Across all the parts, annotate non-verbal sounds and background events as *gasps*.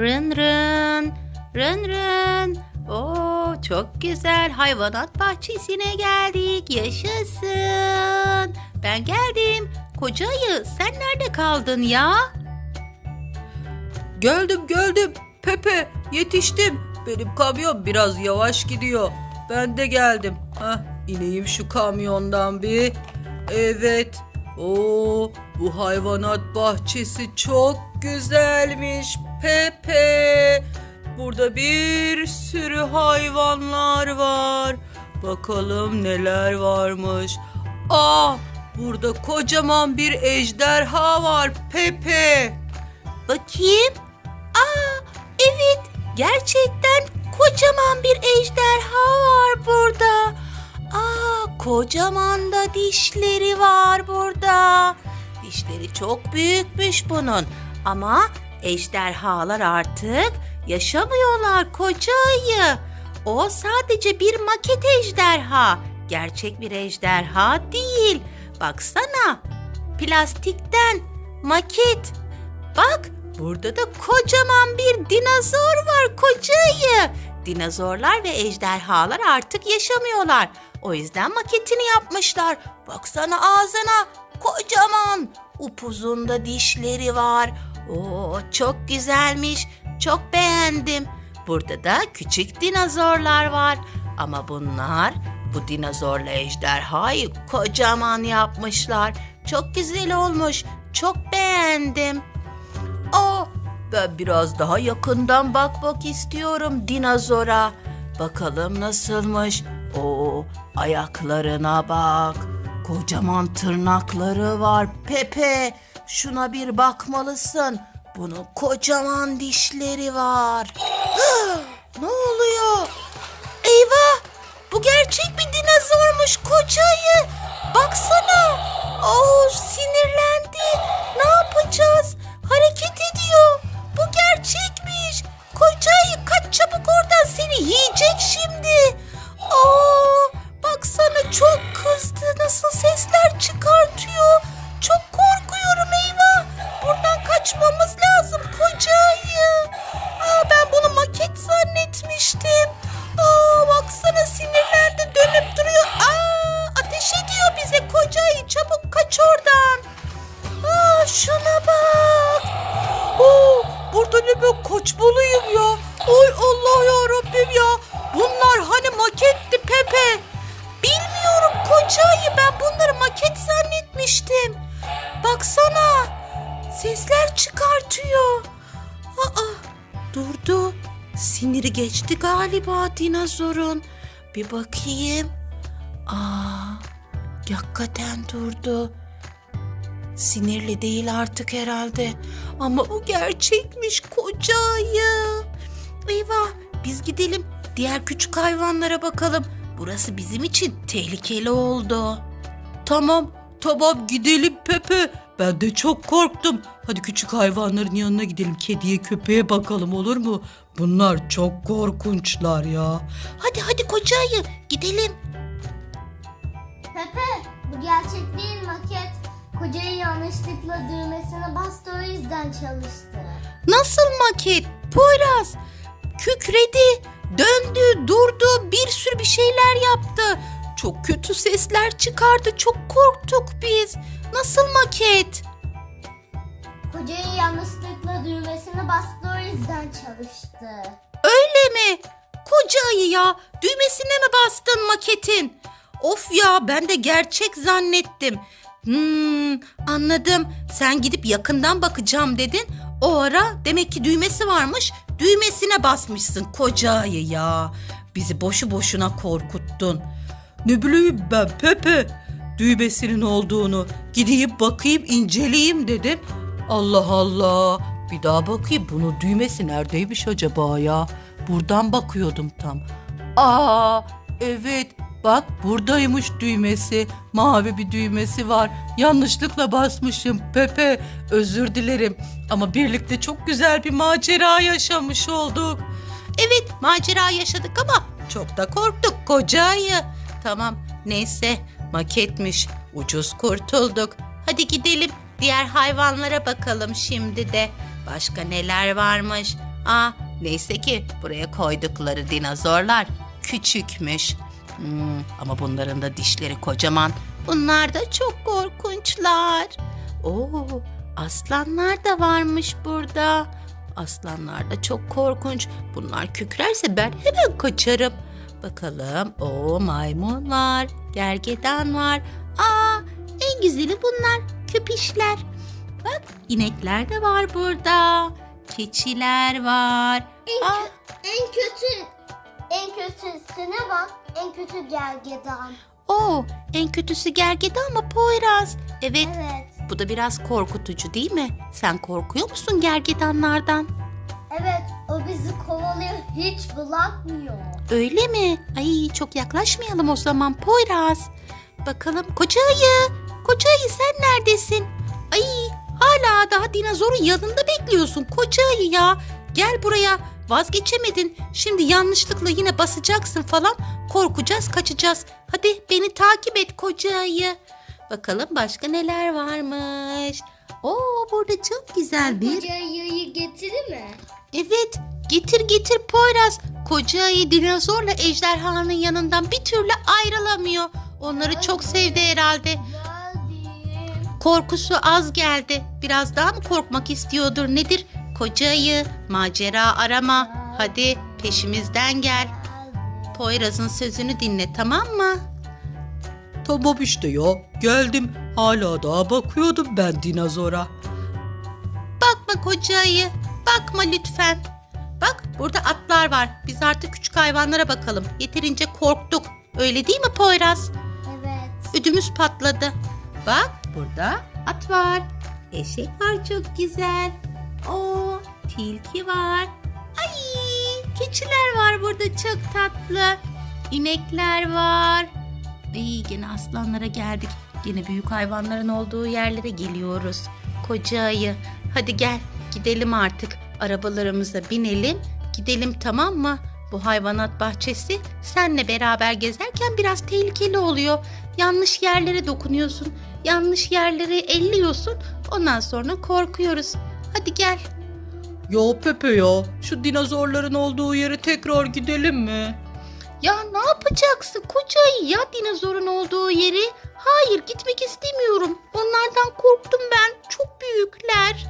Rın rın. Rın rın. Oo, çok güzel hayvanat bahçesine geldik. Yaşasın. Ben geldim. Koca ayı sen nerede kaldın ya? Geldim geldim. Pepe yetiştim. Benim kamyon biraz yavaş gidiyor. Ben de geldim. Hah ineyim şu kamyondan bir. Evet. Oo bu hayvanat bahçesi çok güzelmiş Pepe. Burada bir sürü hayvanlar var. Bakalım neler varmış. Aa burada kocaman bir ejderha var Pepe. Bakayım. Aa, evet. Gerçekten kocaman bir ejderha var burada. Aa, kocaman da dişleri var burada. Dişleri çok büyükmüş bunun. Ama ejderhalar artık yaşamıyorlar koca ayı. O sadece bir maket ejderha. Gerçek bir ejderha değil. Baksana. Plastikten maket. Bak burada da kocaman bir dinozor var koca ayı. Dinozorlar ve ejderhalar artık yaşamıyorlar. O yüzden maketini yapmışlar. Baksana ağzına kocaman upuzun da dişleri var. Oo çok güzelmiş. Çok beğendim. Burada da küçük dinozorlar var. Ama bunlar bu dinozorla ejderhayı kocaman yapmışlar. Çok güzel olmuş. Çok beğendim. Aa, ben biraz daha yakından bakmak istiyorum dinozora. Bakalım nasılmış. Oo, ayaklarına bak. Kocaman tırnakları var. Pepe, şuna bir bakmalısın. Bunun kocaman dişleri var. *gasps* ne oluyor? Eyvah! Bu gerçek bir dinozormuş kocayı. Baksana. Oo sinirlendi. Şuna bak. Oo, burada ne ben kaçmalıyım ya. Ay Allah ya Rabbim ya. Bunlar hani maketti Pepe. Bilmiyorum kocayı ben bunları maket zannetmiştim. Baksana sesler çıkartıyor. Aa durdu. Siniri geçti galiba dinozorun. Bir bakayım. Aa hakikaten durdu. Sinirli değil artık herhalde. Ama o gerçekmiş kocayı. Eyvah biz gidelim diğer küçük hayvanlara bakalım. Burası bizim için tehlikeli oldu. Tamam tamam gidelim Pepe. Ben de çok korktum. Hadi küçük hayvanların yanına gidelim. Kediye köpeğe bakalım olur mu? Bunlar çok korkunçlar ya. Hadi hadi kocayı gidelim. Pepe, bu gerçek değil maket. Kocayı yanlışlıkla düğmesine bastı o yüzden çalıştı. Nasıl maket? Poyraz kükredi, döndü, durdu, bir sürü bir şeyler yaptı. Çok kötü sesler çıkardı. Çok korktuk biz. Nasıl maket? Kocayı yanlışlıkla düğmesine bastı o yüzden çalıştı. Öyle mi? Koca ayı ya. Düğmesine mi bastın maketin? Of ya ben de gerçek zannettim. Hmm, anladım. Sen gidip yakından bakacağım dedin. O ara demek ki düğmesi varmış. Düğmesine basmışsın koca ayı ya. Bizi boşu boşuna korkuttun. Ne bileyim ben Pepe. Düğmesinin olduğunu gideyim bakayım inceleyeyim dedim. Allah Allah. Bir daha bakayım bunun düğmesi neredeymiş acaba ya? Buradan bakıyordum tam. Aa evet bak buradaymış düğmesi. Mavi bir düğmesi var. Yanlışlıkla basmışım Pepe. Özür dilerim. Ama birlikte çok güzel bir macera yaşamış olduk. Evet macera yaşadık ama çok da korktuk koca ayı. Tamam neyse maketmiş ucuz kurtulduk. Hadi gidelim diğer hayvanlara bakalım şimdi de. Başka neler varmış? Aa, neyse ki buraya koydukları dinozorlar küçükmüş. Hmm, ama bunların da dişleri kocaman. Bunlar da çok korkunçlar. Oo, aslanlar da varmış burada. Aslanlar da çok korkunç. Bunlar kükrerse ben hemen kaçarım. Bakalım. O maymun var. Gergedan var. Aa, en güzeli bunlar. Köpişler. Bak inekler de var burada. Keçiler var. En, Aa, en kötü en kötüsüne bak. En kötü gergedan. o en kötüsü gergedan ama Poyraz. Evet, Evet. bu da biraz korkutucu değil mi? Sen korkuyor musun gergedanlardan? Evet. O bizi kovalıyor. Hiç bırakmıyor. Öyle mi? Ay çok yaklaşmayalım o zaman Poyraz. Bakalım koca ayı. Koca ayı sen neredesin? Ay hala daha dinozorun yanında bekliyorsun koca ayı ya. Gel buraya vazgeçemedin. Şimdi yanlışlıkla yine basacaksın falan. Korkacağız kaçacağız. Hadi beni takip et koca ayı. Bakalım başka neler varmış. Oo burada çok güzel bir Koca ayıyı getirir mi? Evet, getir getir Poyraz. Koca ayı dinozorla ejderhanın yanından bir türlü ayrılamıyor. Onları çok sevdi herhalde. Korkusu az geldi. Biraz daha mı korkmak istiyordur nedir? Koca ayı, macera arama. Hadi peşimizden gel. Poyraz'ın sözünü dinle tamam mı? Tamam işte ya. Geldim. Hala daha bakıyordum ben dinozora. Bakma koca ayı, bakma lütfen. Bak burada atlar var. Biz artık küçük hayvanlara bakalım. Yeterince korktuk. Öyle değil mi Poyraz? Evet. Ödümüz patladı. Bak burada at var. Eşek var çok güzel. O tilki var. Ay keçiler var burada çok tatlı. İnekler var. İyi gene aslanlara geldik. Yine büyük hayvanların olduğu yerlere geliyoruz. Koca ayı. Hadi gel gidelim artık. Arabalarımıza binelim. Gidelim tamam mı? Bu hayvanat bahçesi senle beraber gezerken biraz tehlikeli oluyor. Yanlış yerlere dokunuyorsun. Yanlış yerleri elliyorsun. Ondan sonra korkuyoruz. Hadi gel. Ya Pepe ya. Şu dinozorların olduğu yere tekrar gidelim mi? Ya ne yapacaksın koca ya dinozorun olduğu yeri? Hayır gitmek istemiyorum. Onlardan korktum ben. Çok büyükler.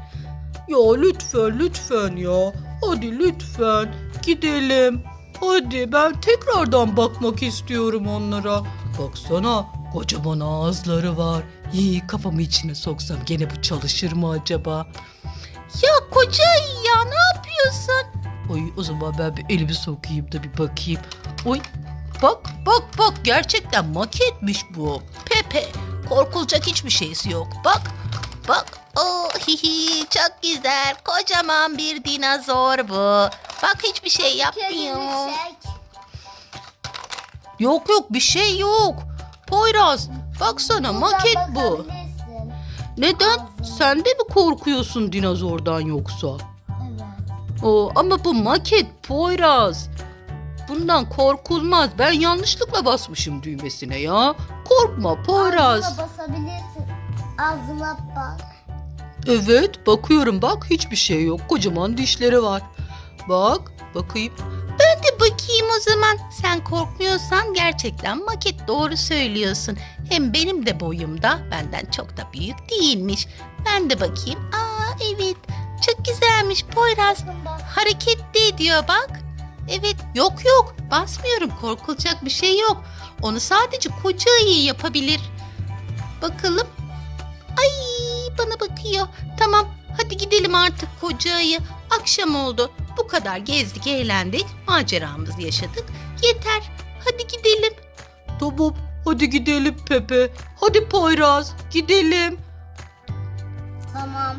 Ya lütfen lütfen ya. Hadi lütfen gidelim. Hadi ben tekrardan bakmak istiyorum onlara. Baksana kocaman ağızları var. İyi kafamı içine soksam gene bu çalışır mı acaba? Ya koca ayı ya ne yapıyorsun? Ay o zaman ben bir elimi sokayım da bir bakayım. Oy bak bak bak gerçekten maketmiş bu. Pepe korkulacak hiçbir şeysi yok. Bak bak. Oh hihi çok güzel. Kocaman bir dinozor bu. Bak hiçbir şey yapmıyor. Yok yok bir şey yok. Poyraz baksana maket bu. Neden? Sen de mi korkuyorsun dinozordan yoksa? Evet. Oo, ama bu maket Poyraz. Bundan korkulmaz. Ben yanlışlıkla basmışım düğmesine ya. Korkma Poyraz. Ağzına basabilirsin. Ağzına bak. Evet bakıyorum bak hiçbir şey yok. Kocaman dişleri var. Bak bakayım. Bakayım o zaman. Sen korkmuyorsan gerçekten maket doğru söylüyorsun. Hem benim de boyumda benden çok da büyük değilmiş. Ben de bakayım. Aa evet çok güzelmiş Poyraz. Bakın bak. Hareket de ediyor bak. Evet yok yok basmıyorum korkulacak bir şey yok. Onu sadece koca ayı yapabilir. Bakalım. Ay bana bakıyor. Tamam hadi gidelim artık koca ayı. Akşam oldu. Bu kadar gezdik eğlendik. Maceramızı yaşadık. Yeter. Hadi gidelim. Tamam hadi gidelim Pepe. Hadi Poyraz gidelim. Tamam.